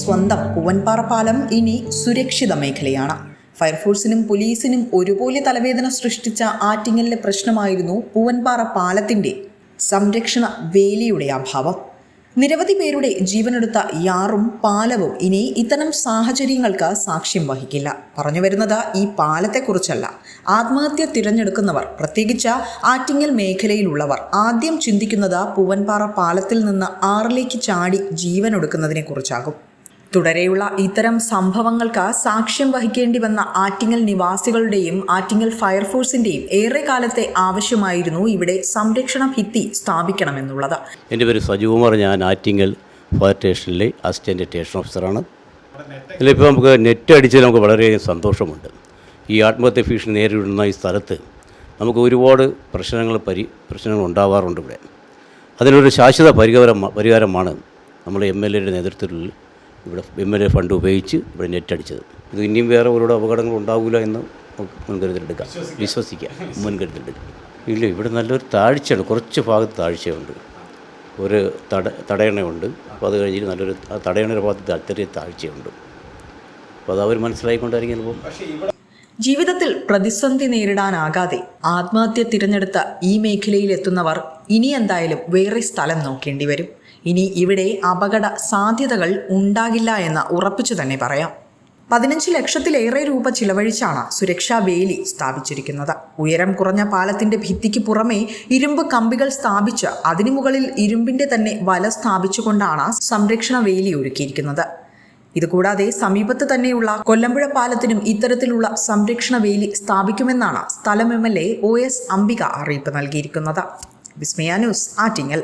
സ്വന്തം പൂവൻപാറ പാലം ഇനി സുരക്ഷിത മേഖലയാണ്. ഫയർഫോഴ്സിനും പോലീസിനും ഒരുപോലെ തലവേദന സൃഷ്ടിച്ച ആറ്റിങ്ങലിലെ പ്രശ്നമായിരുന്നു പൂവൻപാറ പാലത്തിന്റെ സംരക്ഷണ വേലിയുടെ അഭാവം. നിരവധി പേരുടെ ജീവനെടുത്ത യാറും പാലവും ഇനി ഇത്തരം സാഹചര്യങ്ങൾക്ക് സാക്ഷ്യം വഹിക്കില്ല. പറഞ്ഞു വരുന്നത് ഈ പാലത്തെക്കുറിച്ചല്ല. ആത്മഹത്യ തിരഞ്ഞെടുക്കുന്നവർ പ്രത്യേകിച്ച് ആറ്റിങ്ങൽ മേഖലയിലുള്ളവർ ആദ്യം ചിന്തിക്കുന്നത് പൂവൻപാറ പാലത്തിൽ നിന്ന് ആറിലേക്ക് ചാടി ജീവനൊടുക്കുന്നതിനെ കുറിച്ചാകും തുടരെയുള്ള ഇത്തരം സംഭവങ്ങൾക്ക് സാക്ഷ്യം വഹിക്കേണ്ടി വന്ന ആറ്റിങ്ങൽ നിവാസികളുടെയും ആറ്റിങ്ങൽ ഫയർഫോഴ്സിന്റെയും ഏറെ കാലത്തെ ആവശ്യമായിരുന്നു ഇവിടെ സംരക്ഷണ ഭിത്തി സ്ഥാപിക്കണമെന്നുള്ളത്. എന്റെ പേര് സജുകുമാർ ഞാൻ ആറ്റിങ്ങൽ ഫയർ സ്റ്റേഷനിലെ അസിസ്റ്റന്റ് സ്റ്റേഷൻ ഓഫീസറാണ്. ഇതിലിപ്പോൾ നമുക്ക് നെറ്റ് അടിച്ചതിൽ നമുക്ക് വളരെയധികം സന്തോഷമുണ്ട്. ഈ ആത്മഹത്യ ഭീഷണി നേരിടുന്ന ഈ സ്ഥലത്ത് നമുക്ക് ഒരുപാട് പ്രശ്നങ്ങൾ പരി പ്രശ്നങ്ങൾ ഉണ്ടാവാറുണ്ട് ഇവിടെ. അതിനൊരു ശാശ്വത പരിഹാരം പരിഹാരമാണ് നമ്മൾ എം എൽ എയുടെ നേതൃത്വത്തിൽ ഇവിടെ എം എൽ എ ഫണ്ട് ഉപയോഗിച്ച് ഇവിടെ നെറ്റ് അടിച്ചത്. ഇത് ഇനിയും വേറെ ഒരുപാട് അപകടങ്ങൾ ഉണ്ടാവില്ല എന്ന് നമുക്ക് മുൻകരുതലെടുക്കാം. വിശ്വസിക്കാം. മുൻകരുതലെടുക്കാം. ഇല്ല ഇവിടെ നല്ലൊരു താഴ്ചയുണ്ട്. കുറച്ച് ഭാഗത്ത് താഴ്ചയുണ്ട്. ഒരു തട തടയണയുണ്ട്. അപ്പോൾ അത് കഴിഞ്ഞിട്ട് നല്ലൊരു തടയണയുടെ ഭാഗത്ത് ചെറിയ താഴ്ചയുണ്ട്. അപ്പോൾ അത് അവർ മനസ്സിലായിക്കൊണ്ടായിരിക്കും ചിലപ്പോൾ. ജീവിതത്തിൽ പ്രതിസന്ധി നേരിടാനാകാതെ ആത്മഹത്യ തിരഞ്ഞെടുത്ത ഈ മേഖലയിൽ എത്തുന്നവർ ഇനി എന്തായാലും വേറെ സ്ഥലം നോക്കേണ്ടി വരും. ഇനി ഇവിടെ അപകട സാധ്യതകൾ ഉണ്ടാകില്ല എന്ന് ഉറപ്പിച്ചു തന്നെ പറയാം. പതിനഞ്ച് ലക്ഷത്തിലേറെ രൂപ ചിലവഴിച്ചാണ് സുരക്ഷാ വേലി സ്ഥാപിച്ചിരിക്കുന്നത്. ഉയരം കുറഞ്ഞ പാലത്തിന്റെ ഭിത്തിക്ക് പുറമെ ഇരുമ്പ് കമ്പികൾ സ്ഥാപിച്ച് അതിനു മുകളിൽ ഇരുമ്പിന്റെ തന്നെ വല സ്ഥാപിച്ചുകൊണ്ടാണ് സംരക്ഷണ വേലി ഒരുക്കിയിരിക്കുന്നത്. ഇതുകൂടാതെ സമീപത്ത് തന്നെയുള്ള കൊല്ലമ്പുഴ പാലത്തിനും ഇത്തരത്തിലുള്ള സംരക്ഷണ വേലി സ്ഥാപിക്കുമെന്നാണ് സ്ഥലം M L A O S Ambika അറിയിപ്പ് നൽകിയിരിക്കുന്നത്. വിസ്മയ ന്യൂസ് ആറ്റിങ്ങൽ.